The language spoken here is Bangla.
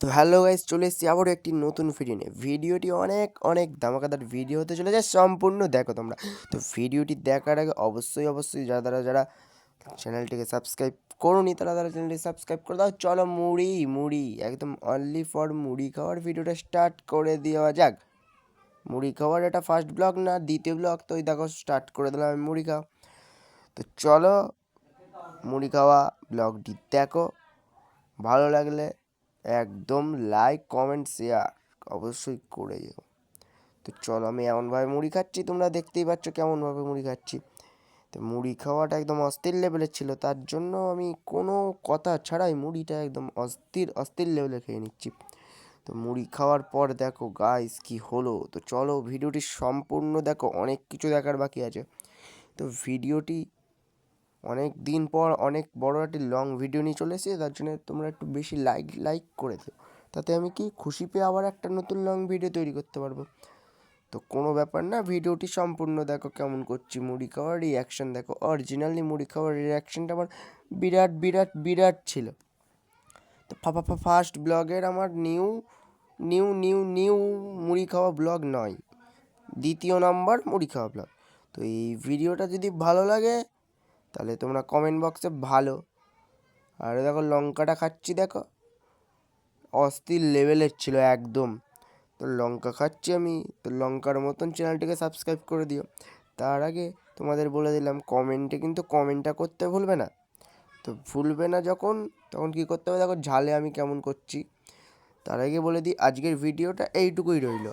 তো হ্যালো গাইস, চলে এসেছি আবারও একটি নতুন ভিডিও নিয়ে। ভিডিওটি অনেক অনেক ধামাকাদার ভিডিও হতে চলে যায় সম্পূর্ণ দেখো তোমরা। তো ভিডিওটি দেখার আগে অবশ্যই অবশ্যই যারা যারা যারা চ্যানেলটিকে সাবস্ক্রাইব করোনি, তারা তারা চ্যানেলটি সাবস্ক্রাইব করে দাও। চলো মুড়ি মুড়ি, একদম অনলি ফর মুড়ি খাওয়ার ভিডিওটা স্টার্ট করে দেওয়া যাক। মুড়ি খাওয়ার এটা ফার্স্ট ব্লগ না, দ্বিতীয় ব্লগ তো ওই দেখো স্টার্ট করে দিলাম আমি মুড়ি খাওয়া। তো চলো মুড়ি খাওয়া ব্লগটি দেখো। ভালো লাগলে একদম লাইক কমেন্ট শেয়ার অবশ্যই করে যেও। তো চলো আমি এমনভাবে মুড়ি খাচ্ছি, তোমরা দেখতেই পাচ্ছ কেমনভাবে মুড়ি খাচ্ছি। তো মুড়ি খাওয়াটা একদম অস্থির লেভেলের ছিল, তার জন্য আমি কোনো কথা ছাড়াই মুড়িটা একদম অস্থির অস্থির লেভেলে খেয়ে নিচ্ছি। তো মুড়ি খাওয়ার পর দেখো গাইস কি হলো। তো চলো ভিডিওটি সম্পূর্ণ দেখো, অনেক কিছু দেখার বাকি আছে। তো ভিডিওটি অনেক দিন পর অনেক বড় একটি লং ভিডিও নিয়ে চলে এসেছি, তার জন্য তোমরা একটু বেশি লাইক লাইক করে দিও। তাতে আমি কি খুশি পেয়ে আবার একটা নতুন লং ভিডিও তৈরি করতে পারব? তো কোনো ব্যাপার না ভিডিওটি সম্পূর্ণ দেখো কেমন করছি, মুড়ি খাওয়ার রিয়াকশান দেখো। অরিজিনালি মুড়ি খাওয়ার রিয়াকশানটা আমার বিরাট বিরাট বিরাট ছিল। তো ফাফা ফার্স্ট ব্লগের আমার নিউ নিউ নিউ নিউ মুড়ি খাওয়া ব্লগ নয়। দ্বিতীয় নাম্বার মুড়ি খাওয়া ব্লগ তো এই ভিডিওটা যদি ভালো লাগে তাহলে তোমরা কমেন্ট বক্সে ভালো। আর দেখো লঙ্কাটা খাচ্ছি দেখো। অস্থির লেভেলের ছিল একদম। তো লঙ্কা খাচ্ছি আমি। তো লঙ্কার মতন চ্যানেলটিকে সাবস্ক্রাইব করে দিও। তার আগে তোমাদের বলে দিলাম কমেন্টে কিন্তু কমেন্টটা করতে ভুলবে না। তো ভুলবে না যখন, তখন কি করতে হবে দেখো ঝালে আমি কেমন করছি। তার আগে বলে দিই, আজকের ভিডিওটা এইটুকুই রইল।